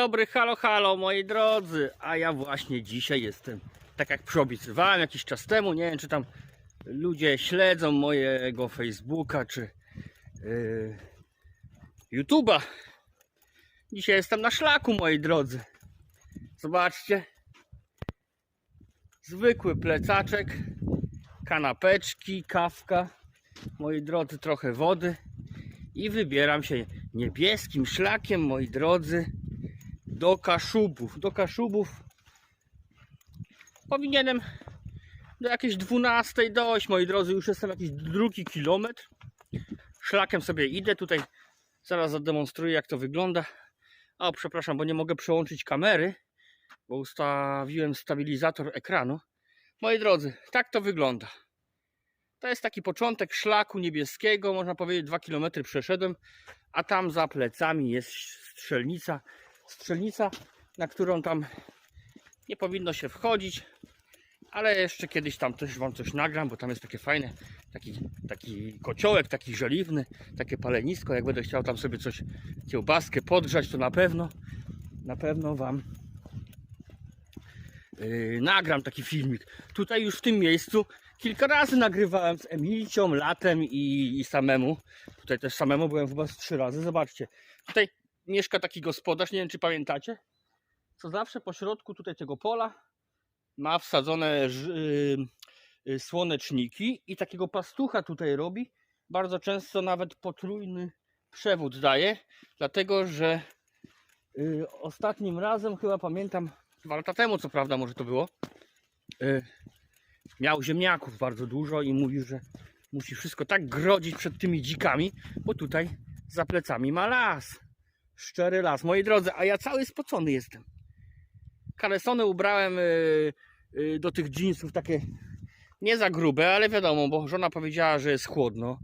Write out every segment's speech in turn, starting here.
Dobry, halo, halo moi drodzy. A ja właśnie dzisiaj jestem, tak jak przyobiecywałem jakiś czas temu, nie wiem czy tam ludzie śledzą mojego Facebooka czy yy, YouTube'a. Dzisiaj jestem na szlaku moi drodzy. Zobaczcie. Zwykły plecaczek, kanapeczki, kawka. Moi drodzy, trochę wody. I wybieram się niebieskim szlakiem, moi drodzy, do Kaszubów. Do Kaszubów powinienem do jakiejś 12 dojść, moi drodzy. Już jestem jakiś drugi kilometr. Szlakiem sobie idę. Tutaj zaraz zademonstruję, jak to wygląda. O, przepraszam, bo nie mogę przełączyć kamery, bo ustawiłem stabilizator ekranu. Moi drodzy, tak to wygląda. To jest taki początek szlaku niebieskiego, można powiedzieć 2 km przeszedłem, a tam za plecami jest strzelnica. Strzelnica, na którą tam nie powinno się wchodzić, ale jeszcze kiedyś tam też Wam coś nagram, bo tam jest takie fajne, taki, taki kociołek, taki żeliwny, takie palenisko. Jak będę chciał tam sobie coś, kiełbaskę podgrzać, to na pewno, na pewno Wam yy, nagram taki filmik. Tutaj już w tym miejscu kilka razy nagrywałem z Emilcią, latem i, i samemu. Tutaj też samemu byłem chyba z trzy razy. Zobaczcie, tutaj mieszka taki gospodarz, nie wiem czy pamiętacie, co zawsze po środku tutaj tego pola ma wsadzone y, y, słoneczniki i takiego pastucha tutaj robi. Bardzo często nawet potrójny przewód daje, dlatego że y, ostatnim razem, chyba pamiętam, dwa lata temu co prawda może to było, miał ziemniaków bardzo dużo i mówił, że musi wszystko tak grodzić przed tymi dzikami, bo tutaj za plecami ma las. Szczery las, moi drodzy, a ja cały spocony jestem. Kalesony ubrałem y, y, do tych jeansów takie nie za grube, ale wiadomo, bo żona powiedziała, że jest chłodno.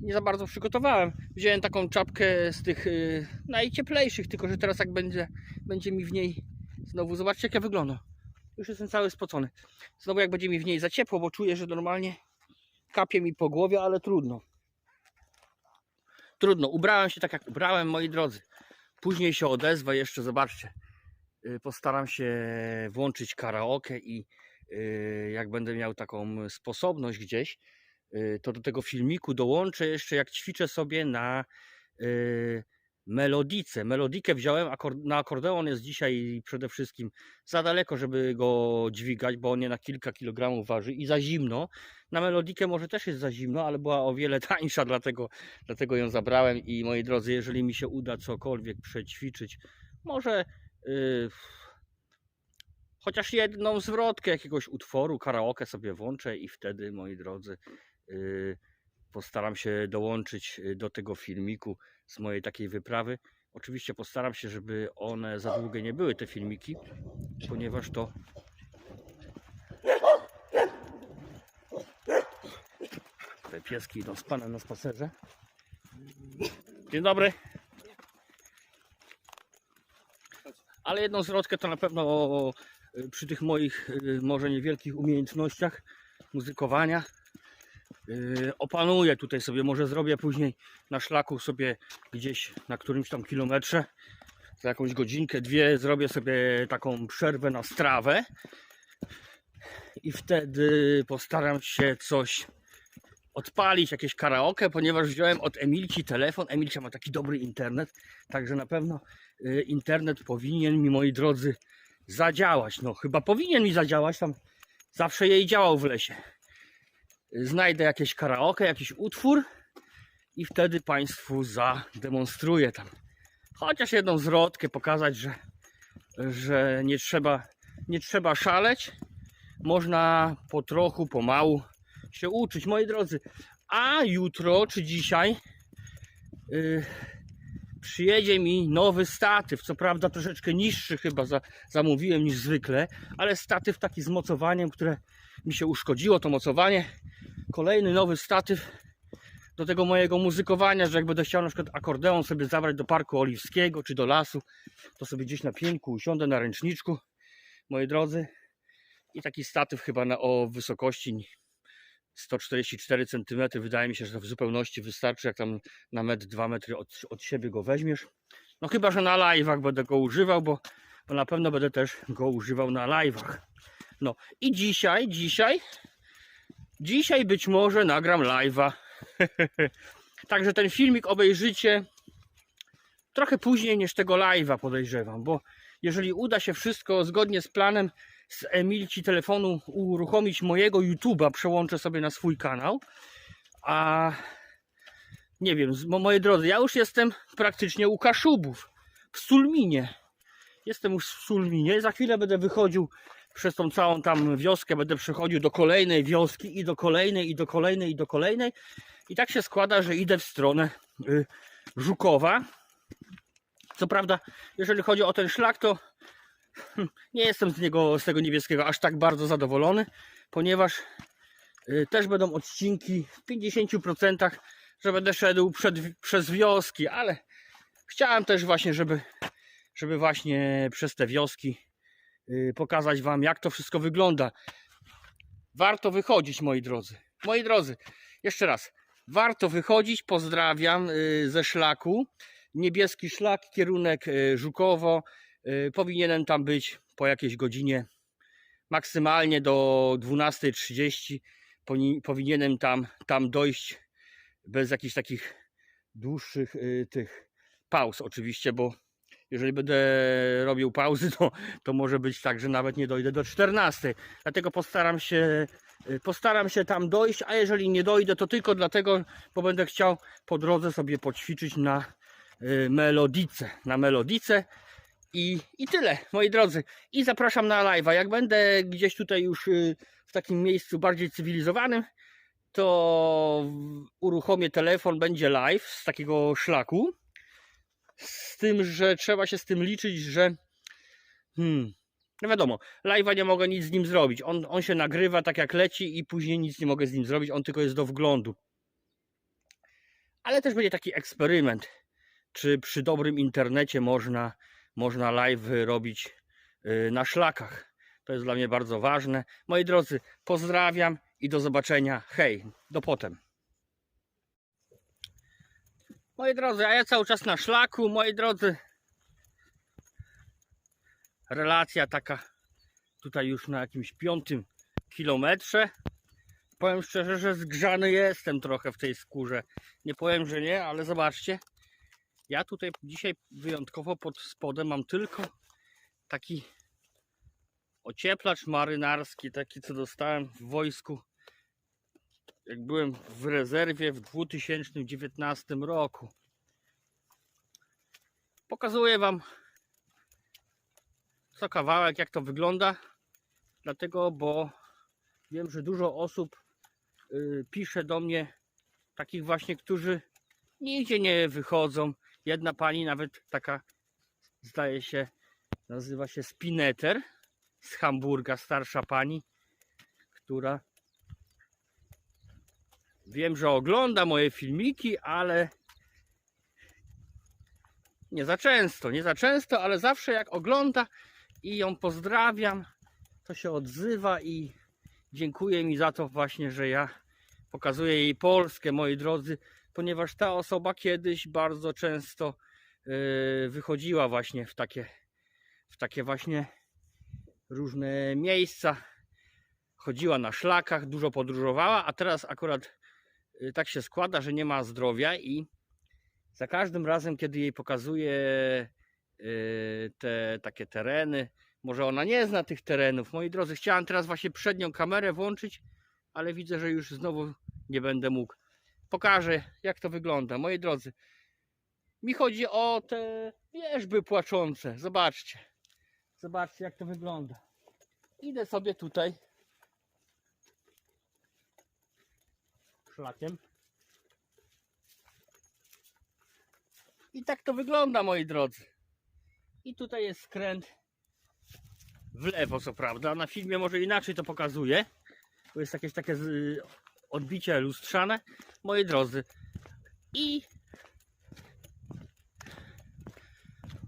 Nie za bardzo przygotowałem. Wziąłem taką czapkę z tych y, najcieplejszych, tylko że teraz jak będzie, będzie mi w niej znowu, zobaczcie jak ja wyglądam. Już jestem cały spocony. Znowu jak będzie mi w niej za ciepło, bo czuję, że normalnie kapie mi po głowie, ale trudno. Trudno, ubrałem się tak jak ubrałem, moi drodzy. Później się odezwę, jeszcze zobaczcie. Y, Postaram się włączyć karaoke i y, jak będę miał taką sposobność gdzieś, y, to do tego filmiku dołączę jeszcze jak ćwiczę sobie na melodice. Melodikę wziąłem, na akordeon jest dzisiaj przede wszystkim za daleko, żeby go dźwigać, bo on nie na kilka kilogramów waży i za zimno. Na melodikę może też jest za zimno, ale była o wiele tańsza, dlatego, dlatego ją zabrałem i moi drodzy, jeżeli mi się uda cokolwiek przećwiczyć, może yy, chociaż jedną zwrotkę jakiegoś utworu, karaoke sobie włączę i wtedy, moi drodzy, yy, postaram się dołączyć y, do tego filmiku z mojej takiej wyprawy. Oczywiście postaram się, żeby one za długie nie były, te filmiki, ponieważ to te pieski idą z panem na spacerze. Dzień dobry. Ale jedną zwrotkę to na pewno przy tych moich y, może niewielkich umiejętnościach muzykowania opanuję tutaj sobie, może zrobię później na szlaku sobie gdzieś na którymś tam kilometrze za jakąś godzinkę, dwie zrobię sobie taką przerwę na strawę i wtedy postaram się coś odpalić, jakieś karaoke, ponieważ wziąłem od Emilki telefon. Emilcia ma taki dobry internet, także na pewno y, internet powinien mi, moi drodzy, zadziałać. No chyba powinien mi zadziałać, tam zawsze jej działał w lesie. Znajdę jakieś karaoke, jakiś utwór i wtedy Państwu zademonstruję tam. Chociaż jedną zwrotkę pokazać, że, że nie, trzeba, nie trzeba szaleć. Można po trochu, pomału się uczyć, moi drodzy. A jutro czy dzisiaj yy, przyjedzie mi nowy statyw. Co prawda troszeczkę niższy chyba za, zamówiłem niż zwykle, ale statyw taki z mocowaniem, które mi się uszkodziło, to mocowanie. Kolejny nowy statyw do tego mojego muzykowania, że jak będę chciał na przykład akordeon sobie zabrać do Parku Oliwskiego czy do lasu, to sobie gdzieś na pieńku usiądę na ręczniczku, moi drodzy. I taki statyw chyba na, o wysokości 144 cm. Wydaje mi się, że w zupełności wystarczy, jak tam na metr, 2 metry od, od siebie go weźmiesz. No chyba, że na live'ach będę go używał, bo, bo na pewno będę też go używał na live'ach. No i dzisiaj, dzisiaj, dzisiaj być może nagram live'a. Także ten filmik obejrzycie trochę później niż tego live'a podejrzewam, bo jeżeli uda się wszystko zgodnie z planem z Emilci telefonu uruchomić mojego YouTube'a, przełączę sobie na swój kanał, a nie wiem, moi drodzy, ja już jestem praktycznie u Kaszubów, w Sulminie. Jestem już w Sulminie, za chwilę będę wychodził przez tą całą tam wioskę, będę przechodził do kolejnej wioski i do kolejnej, i do kolejnej, i do kolejnej. I tak się składa, że idę w stronę y, Żukowa. Co prawda, jeżeli chodzi o ten szlak, to hm, nie jestem z niego, z tego niebieskiego aż tak bardzo zadowolony, ponieważ y, też będą odcinki w 50%, że będę szedł przed, przez wioski, ale chciałem też właśnie, żeby, żeby właśnie przez te wioski pokazać Wam, jak to wszystko wygląda. Warto wychodzić, moi drodzy. Moi drodzy, jeszcze raz. Warto wychodzić. Pozdrawiam y, ze szlaku. Niebieski szlak, kierunek y, Żukowo. Y, Powinienem tam być po jakiejś godzinie, maksymalnie do 12.30. Poni- Powinienem tam, tam dojść bez jakichś takich dłuższych y, tych pauz, oczywiście, bo jeżeli będę robił pauzy, to, to może być tak, że nawet nie dojdę do 14. Dlatego postaram się, y, postaram się tam dojść, a jeżeli nie dojdę, to tylko dlatego, bo będę chciał po drodze sobie poćwiczyć na y, melodice. Na melodice. I, I tyle, moi drodzy. I zapraszam na live'a. Jak będę gdzieś tutaj już y, w takim miejscu bardziej cywilizowanym, to uruchomię telefon, będzie live z takiego szlaku. Z tym, że trzeba się z tym liczyć, że. Hmm, no wiadomo, live'a nie mogę nic z nim zrobić. On, on się nagrywa tak jak leci i później nic nie mogę z nim zrobić. On tylko jest do wglądu. Ale też będzie taki eksperyment, czy przy dobrym internecie można, można live robić y, na szlakach. To jest dla mnie bardzo ważne. Moi drodzy, pozdrawiam i do zobaczenia. Hej, do potem. Moi drodzy, a ja cały czas na szlaku, moi drodzy. Relacja taka tutaj już na jakimś piątym kilometrze. Powiem szczerze, że zgrzany jestem trochę w tej skórze. Nie powiem, że nie, ale zobaczcie. Ja tutaj dzisiaj wyjątkowo pod spodem mam tylko taki ocieplacz marynarski, taki co dostałem w wojsku jak byłem w rezerwie w 2019 roku. Pokazuję Wam co kawałek, jak to wygląda. Dlatego, bo wiem, że dużo osób y, pisze do mnie, takich właśnie, którzy nigdzie nie wychodzą. Jedna pani nawet taka, zdaje się, nazywa się Spineter z Hamburga, starsza pani, która Wiem, że ogląda moje filmiki, ale nie za często, nie za często, ale zawsze jak ogląda i ją pozdrawiam, to się odzywa i dziękuję mi za to właśnie, że ja pokazuję jej Polskę, moi drodzy, ponieważ ta osoba kiedyś bardzo często yy, wychodziła właśnie w takie, w takie właśnie różne miejsca. Chodziła na szlakach, dużo podróżowała, a teraz akurat tak się składa, że nie ma zdrowia i za każdym razem, kiedy jej pokazuję y, te takie tereny, może ona nie zna tych terenów. Moi drodzy, chciałem teraz właśnie przednią kamerę włączyć, ale widzę, że już znowu nie będę mógł. Pokażę, jak to wygląda. Moi drodzy, mi chodzi o te wierzby płaczące. Zobaczcie. Zobaczcie, jak to wygląda. Idę sobie tutaj szlakiem. I tak to wygląda, moi drodzy. I tutaj jest skręt w lewo, co prawda. Na filmie może inaczej to pokazuje, bo jest jakieś takie z- odbicie lustrzane. Moi drodzy. I.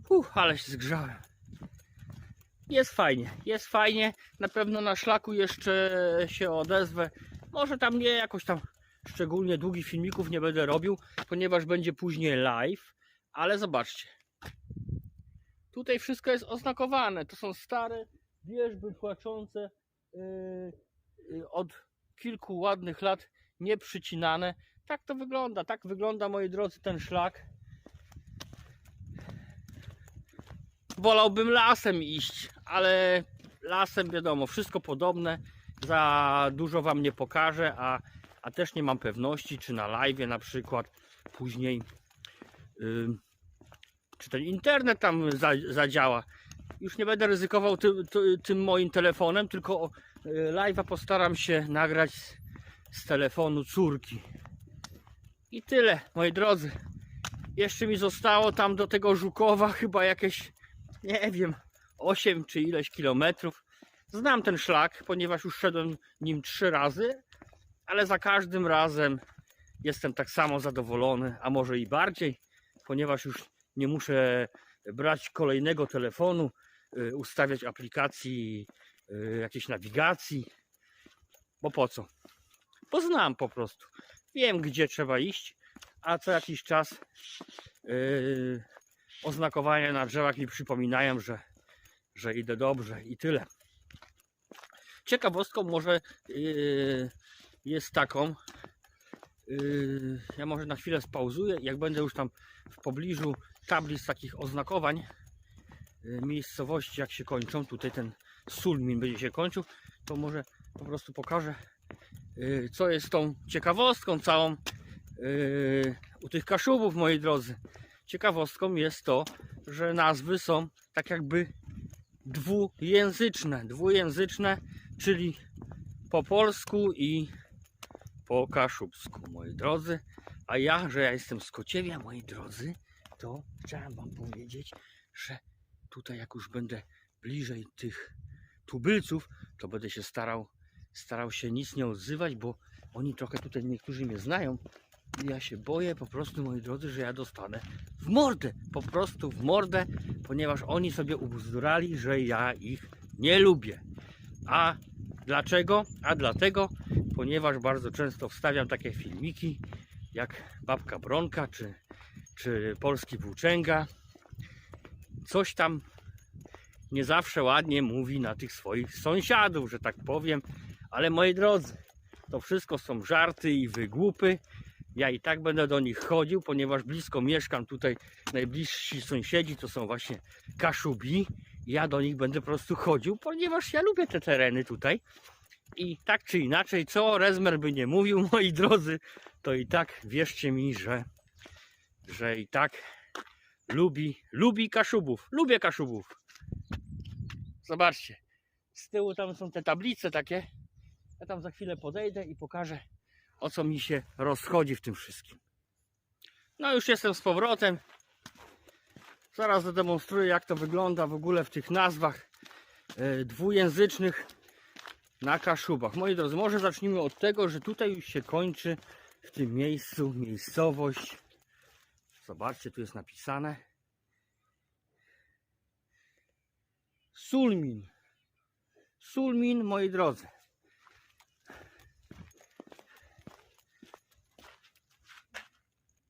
Uff, ale się zgrzałem. Jest fajnie, jest fajnie. Na pewno na szlaku jeszcze się odezwę. Może tam nie jakoś tam szczególnie długich filmików nie będę robił, ponieważ będzie później live. Ale zobaczcie. Tutaj wszystko jest oznakowane. To są stare wierzby płaczące yy, yy, od kilku ładnych lat nieprzycinane. Tak to wygląda. Tak wygląda, moi drodzy, ten szlak. Wolałbym lasem iść, ale lasem wiadomo, wszystko podobne. Za dużo wam nie pokażę, a, a też nie mam pewności, czy na live na przykład później. ym, czy ten internet tam za, zadziała. Już nie będę ryzykował tym, ty- tym moim telefonem, tylko y, live'a postaram się nagrać z, z telefonu córki. I tyle, moi drodzy. Jeszcze mi zostało tam do tego Żukowa chyba jakieś, nie wiem, 8 czy ileś kilometrów. Znam ten szlak, ponieważ już szedłem nim trzy razy, ale za każdym razem jestem tak samo zadowolony, a może i bardziej, ponieważ już nie muszę brać kolejnego telefonu, y, ustawiać aplikacji, y, jakiejś nawigacji. Bo po co? Bo znam po prostu. Wiem, gdzie trzeba iść, a co jakiś czas yy, oznakowania na drzewach mi przypominają, że, że idę dobrze i tyle. Ciekawostką może yy, jest taką, yy, ja może na chwilę spauzuję, jak będę już tam w pobliżu tablic takich oznakowań yy, miejscowości jak się kończą, tutaj ten Sulmin będzie się kończył, to może po prostu pokażę yy, co jest tą ciekawostką całą u tych kaszubów moi drodzy. Ciekawostką jest to, że nazwy są tak jakby dwujęzyczne, dwujęzyczne, czyli po polsku i po kaszubsku, moi drodzy. A ja, że ja jestem z Kociewia, moi drodzy, to chciałem wam powiedzieć, że tutaj jak już będę bliżej tych tubylców, to będę się starał, starał się nic nie odzywać, bo oni trochę tutaj niektórzy mnie znają. Ja się boję po prostu, moi drodzy, że ja dostanę w mordę, po prostu w mordę, ponieważ oni sobie ubzdurali, że ja ich nie lubię. A dlaczego? A dlatego, ponieważ bardzo często wstawiam takie filmiki jak babka Bronka czy, czy polski włóczęga. Coś tam nie zawsze ładnie mówi na tych swoich sąsiadów, że tak powiem. Ale moi drodzy, to wszystko są żarty i wygłupy. Ja i tak będę do nich chodził, ponieważ blisko mieszkam tutaj. Najbliżsi sąsiedzi to są właśnie Kaszubi. Ja do nich będę po prostu chodził, ponieważ ja lubię te tereny tutaj. I tak czy inaczej, co Rezmer by nie mówił, moi drodzy, to i tak wierzcie mi, że, że i tak lubi, lubi Kaszubów. Lubię Kaszubów. Zobaczcie. Z tyłu tam są te tablice takie. Ja tam za chwilę podejdę i pokażę o co mi się rozchodzi w tym wszystkim. No już jestem z powrotem. Zaraz zademonstruję jak to wygląda w ogóle w tych nazwach e, dwujęzycznych na Kaszubach. Moi drodzy, może zacznijmy od tego, że tutaj już się kończy w tym miejscu miejscowość. Zobaczcie, tu jest napisane. Sulmin. Sulmin, moi drodzy.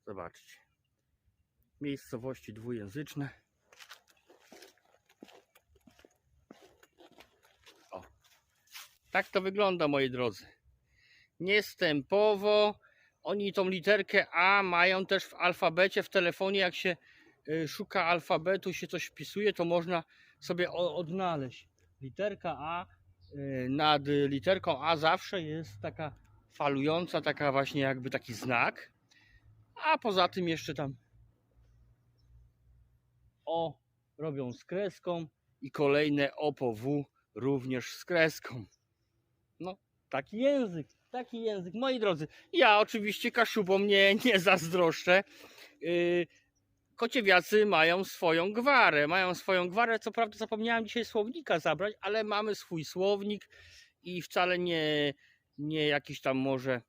Zobaczcie. Miejscowości dwujęzyczne. Tak to wygląda, moi drodzy. Niestępowo. Oni tą literkę A mają też w alfabecie, w telefonie. Jak się y, szuka alfabetu, się coś wpisuje, to można sobie odnaleźć. Literka A y, nad literką A zawsze jest taka falująca, taka właśnie jakby taki znak. A poza tym jeszcze tam O robią z kreską i kolejne O po W również z kreską. No, taki język, taki język. Moi drodzy, ja oczywiście Kaszubom nie, nie zazdroszczę. Yy, Kociewiacy mają swoją gwarę, mają swoją gwarę. Co prawda zapomniałem dzisiaj słownika zabrać, ale mamy swój słownik i wcale nie, nie jakiś tam może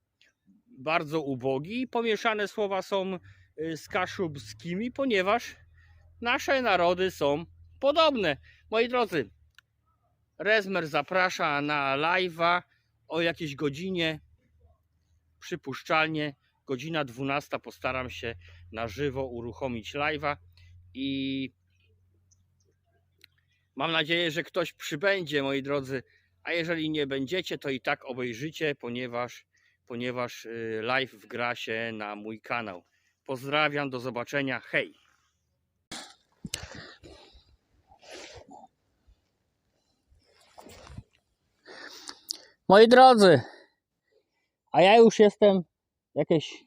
bardzo ubogi. Pomieszane słowa są y, z kaszubskimi, ponieważ nasze narody są podobne. Moi drodzy, Rezmer zaprasza na live'a o jakiejś godzinie, przypuszczalnie godzina 12. Postaram się na żywo uruchomić live'a i Mam nadzieję, że ktoś przybędzie, moi drodzy. A jeżeli nie będziecie, to i tak obejrzycie, ponieważ, ponieważ y, live wgra się na mój kanał. Pozdrawiam, do zobaczenia. Hej! Moi drodzy, a ja już jestem jakieś,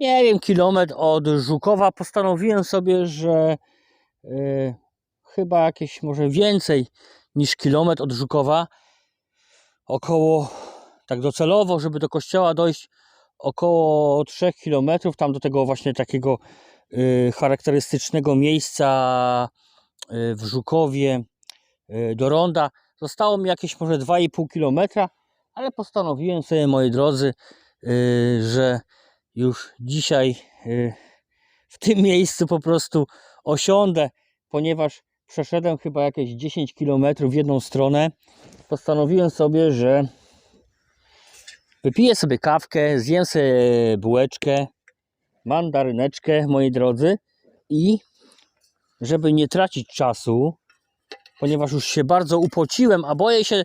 nie wiem, kilometr od Żukowa. Postanowiłem sobie, że y, chyba jakieś może więcej niż kilometr od Żukowa, około, tak docelowo, żeby do kościoła dojść, około 3 kilometrów, tam do tego właśnie takiego y, charakterystycznego miejsca y, w Żukowie, y, do ronda. Zostało mi jakieś może 2,5 kilometra, ale postanowiłem sobie, moi drodzy, y, że już dzisiaj y, w tym miejscu po prostu osiądę, ponieważ przeszedłem chyba jakieś 10 km w jedną stronę. Postanowiłem sobie, że wypiję sobie kawkę, zjem sobie bułeczkę, mandaryneczkę, moi drodzy, i żeby nie tracić czasu, ponieważ już się bardzo upociłem, a boję się,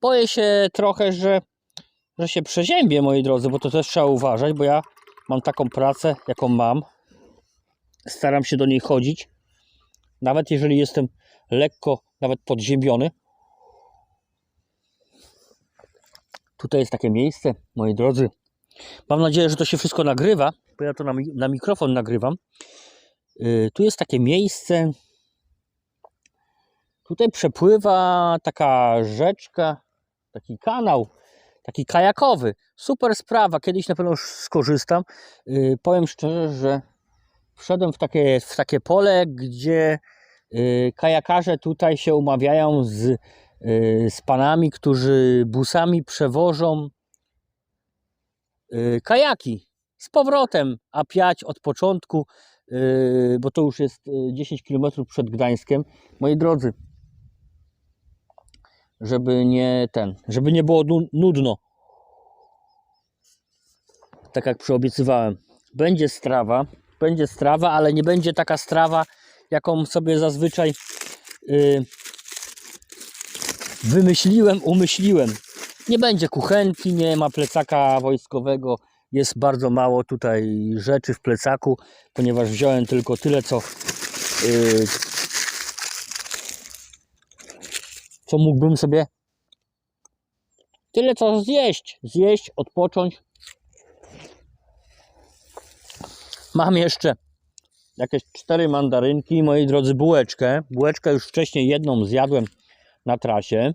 boję się trochę, że, że się przeziębię, moi drodzy, bo to też trzeba uważać, bo ja mam taką pracę, jaką mam. Staram się do niej chodzić, nawet jeżeli jestem lekko nawet podziębiony. Tutaj jest takie miejsce, moi drodzy. Mam nadzieję, że to się wszystko nagrywa, bo ja to na, na mikrofon nagrywam. Yy, tu jest takie miejsce. Tutaj przepływa taka rzeczka, taki kanał, taki kajakowy. Super sprawa, kiedyś na pewno już skorzystam. Yy, powiem szczerze, że wszedłem w takie, w takie pole, gdzie yy, kajakarze tutaj się umawiają z, yy, z panami, którzy busami przewożą yy, kajaki z powrotem A5 od początku, yy, bo to już jest yy, 10 km przed Gdańskiem. Moi drodzy, żeby nie ten, żeby nie było nu- nudno. Tak jak przyobiecywałem. Będzie strawa, będzie strawa, ale nie będzie taka strawa, jaką sobie zazwyczaj yy, wymyśliłem, umyśliłem. Nie będzie kuchenki, nie ma plecaka wojskowego. Jest bardzo mało tutaj rzeczy w plecaku, ponieważ wziąłem tylko tyle, co, yy, co mógłbym sobie. Tyle, co zjeść. Zjeść, odpocząć. Mam jeszcze jakieś cztery mandarynki, moi drodzy, bułeczkę. Bułeczkę już wcześniej jedną zjadłem na trasie.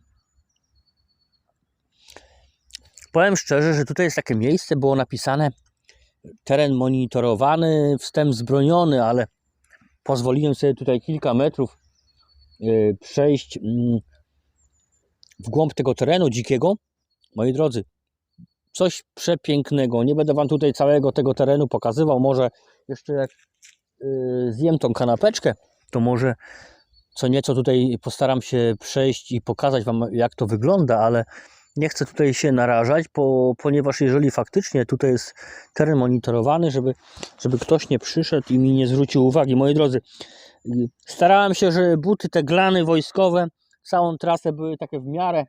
Powiem szczerze, że tutaj jest takie miejsce, było napisane teren monitorowany, wstęp zbroniony, ale pozwoliłem sobie tutaj kilka metrów yy, przejść mm, w głąb tego terenu dzikiego. Moi drodzy, coś przepięknego. Nie będę Wam tutaj całego tego terenu pokazywał. Może jeszcze jak yy, zjem tą kanapeczkę, to może co nieco tutaj postaram się przejść i pokazać Wam, jak to wygląda, ale nie chcę tutaj się narażać, po, ponieważ jeżeli faktycznie tutaj jest teren monitorowany, żeby, żeby ktoś nie przyszedł i mi nie zwrócił uwagi. Moi drodzy, y, starałem się, żeby buty te glany wojskowe, całą trasę były takie w miarę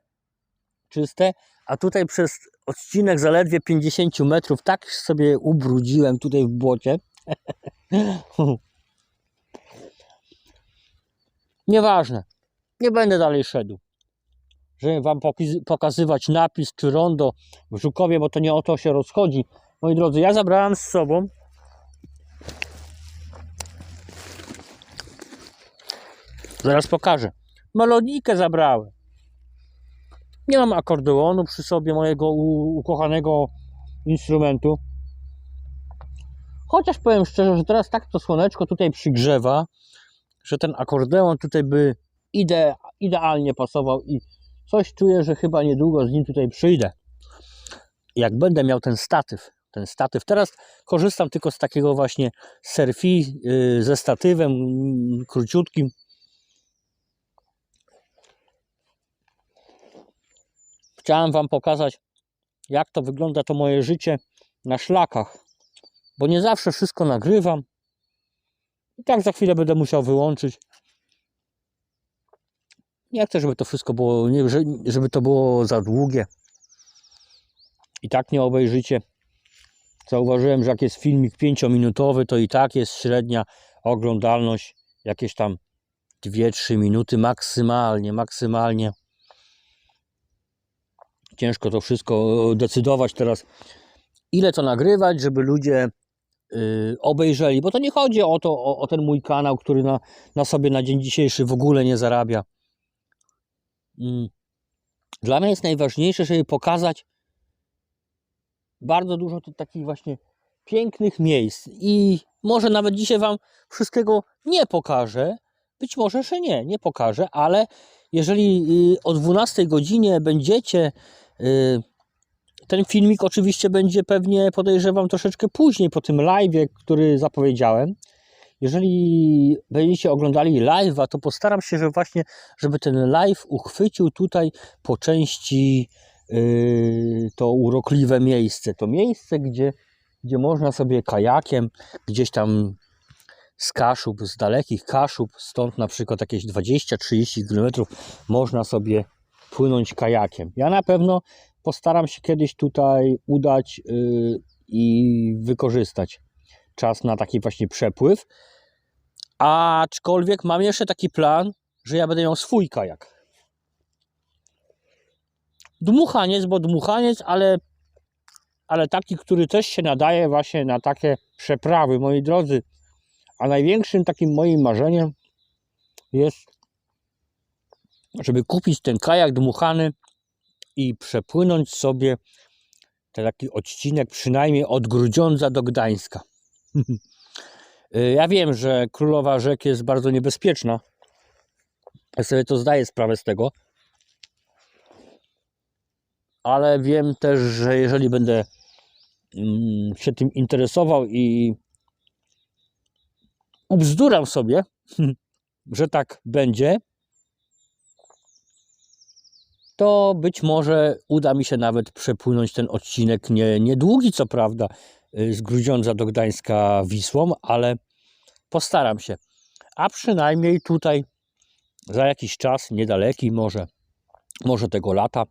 czyste, a tutaj przez odcinek zaledwie 50 metrów tak sobie ubrudziłem tutaj w błocie. Nieważne, nie będę dalej szedł żeby Wam pokazywać napis czy rondo w Żukowie, bo to nie o to się rozchodzi. Moi drodzy, ja zabrałem z sobą zaraz pokażę. Melodikę zabrałem. Nie mam akordeonu przy sobie mojego ukochanego instrumentu. Chociaż powiem szczerze, że teraz tak to słoneczko tutaj przygrzewa, że ten akordeon tutaj by ide, idealnie pasował i coś czuję, że chyba niedługo z nim tutaj przyjdę. Jak będę miał ten statyw, ten statyw. Teraz korzystam tylko z takiego właśnie surfi yy, ze statywem mm, króciutkim. Chciałem Wam pokazać, jak to wygląda to moje życie na szlakach, bo nie zawsze wszystko nagrywam. I tak za chwilę będę musiał wyłączyć. Nie chcę, żeby to wszystko było, nie, że- żeby to było za długie. I tak nie obejrzycie. Zauważyłem, że jak jest filmik 5-minutowy, to i tak jest średnia oglądalność jakieś tam 2-3 minuty maksymalnie, maksymalnie. Ciężko to wszystko decydować teraz, ile to nagrywać, żeby ludzie y, obejrzeli, bo to nie chodzi o to, o, o ten mój kanał, który na, na sobie na dzień dzisiejszy w ogóle nie zarabia. Mm. Dla mnie jest najważniejsze, żeby pokazać bardzo dużo takich właśnie pięknych miejsc i może nawet dzisiaj Wam wszystkiego nie pokażę, być może, że nie, nie pokażę, ale jeżeli y, o 12 godzinie będziecie ten filmik oczywiście będzie pewnie, podejrzewam, troszeczkę później po tym live, który zapowiedziałem. Jeżeli będziecie oglądali live'a, to postaram się, że właśnie, żeby ten live uchwycił tutaj po części yy, to urokliwe miejsce. To miejsce, gdzie, gdzie można sobie kajakiem gdzieś tam z Kaszub, z dalekich Kaszub, stąd na przykład jakieś 20-30 km można sobie płynąć kajakiem. Ja na pewno postaram się kiedyś tutaj udać yy, i wykorzystać czas na taki właśnie przepływ. Aczkolwiek mam jeszcze taki plan, że ja będę miał swój kajak. Dmuchaniec, bo dmuchaniec, ale, ale taki, który też się nadaje właśnie na takie przeprawy, moi drodzy. A największym takim moim marzeniem jest, żeby kupić ten kajak dmuchany i przepłynąć sobie ten taki odcinek przynajmniej od Grudziądza do Gdańska. Y, ja wiem, że Królowa Rzek jest bardzo niebezpieczna. Ja sobie to zdaję sprawę z tego. Ale wiem też, że jeżeli będę mm, się tym interesował i ubzduram sobie, że tak będzie, to być może uda mi się nawet przepłynąć ten odcinek, nie, niedługi co prawda, y, z Grudziądza do Gdańska Wisłą, ale postaram się. A przynajmniej tutaj za jakiś czas, niedaleki może, może tego lata,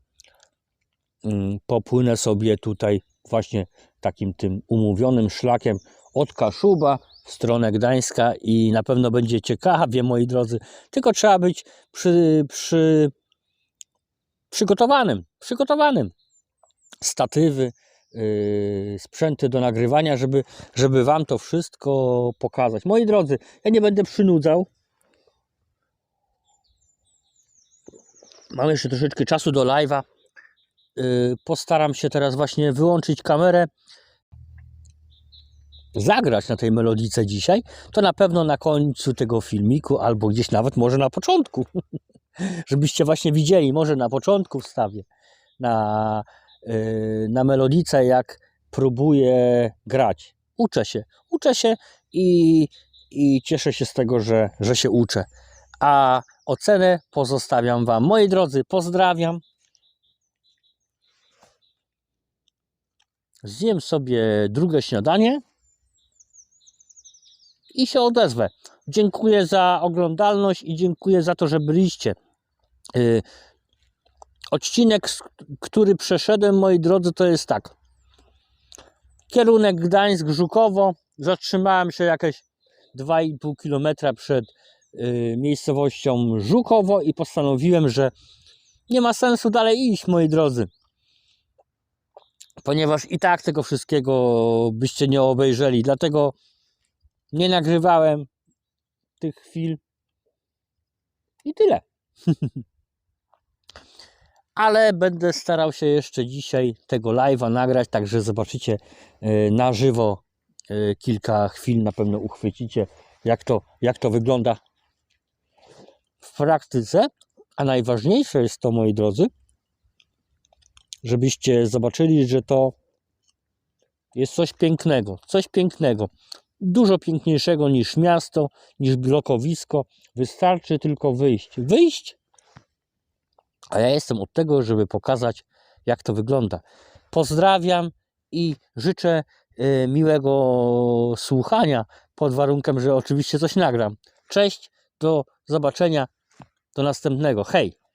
mm, popłynę sobie tutaj właśnie takim tym umówionym szlakiem od Kaszuba w stronę Gdańska i na pewno będzie ciekawie, moi drodzy. Tylko trzeba być przy, przy przygotowanym, przygotowanym. Statywy, yy, sprzęty do nagrywania, żeby, żeby Wam to wszystko pokazać. Moi drodzy, ja nie będę przynudzał. Mam jeszcze troszeczkę czasu do live'a. Yy, postaram się teraz właśnie wyłączyć kamerę, zagrać na tej melodice dzisiaj. To na pewno na końcu tego filmiku, albo gdzieś nawet może na początku. żebyście właśnie widzieli, może na początku wstawię na, yy, na melodicę, jak próbuję grać. Uczę się, uczę się i, i cieszę się z tego, że, że się uczę. A ocenę pozostawiam Wam. Moi drodzy, pozdrawiam. Zjem sobie drugie śniadanie i się odezwę. Dziękuję za oglądalność i dziękuję za to, że byliście. Yy, odcinek, który przeszedłem, moi drodzy, to jest tak. Kierunek Gdańsk-Żukowo. Zatrzymałem się jakieś 2,5 km przed yy, miejscowością Żukowo i postanowiłem, że nie ma sensu dalej iść, moi drodzy. Ponieważ i tak tego wszystkiego byście nie obejrzeli. Dlatego nie nagrywałem tych chwil. I tyle. Ale będę starał się jeszcze dzisiaj tego live'a nagrać, także zobaczycie e, na żywo e, kilka chwil, na pewno uchwycicie, jak to, jak to wygląda w praktyce. A najważniejsze jest to, moi drodzy, żebyście zobaczyli, że to jest coś pięknego, coś pięknego dużo piękniejszego niż miasto, niż blokowisko. Wystarczy tylko wyjść. Wyjść? A ja jestem od tego, żeby pokazać, jak to wygląda. Pozdrawiam i życzę e, miłego słuchania, pod warunkiem, że oczywiście coś nagram. Cześć, do zobaczenia Do następnego. Hej!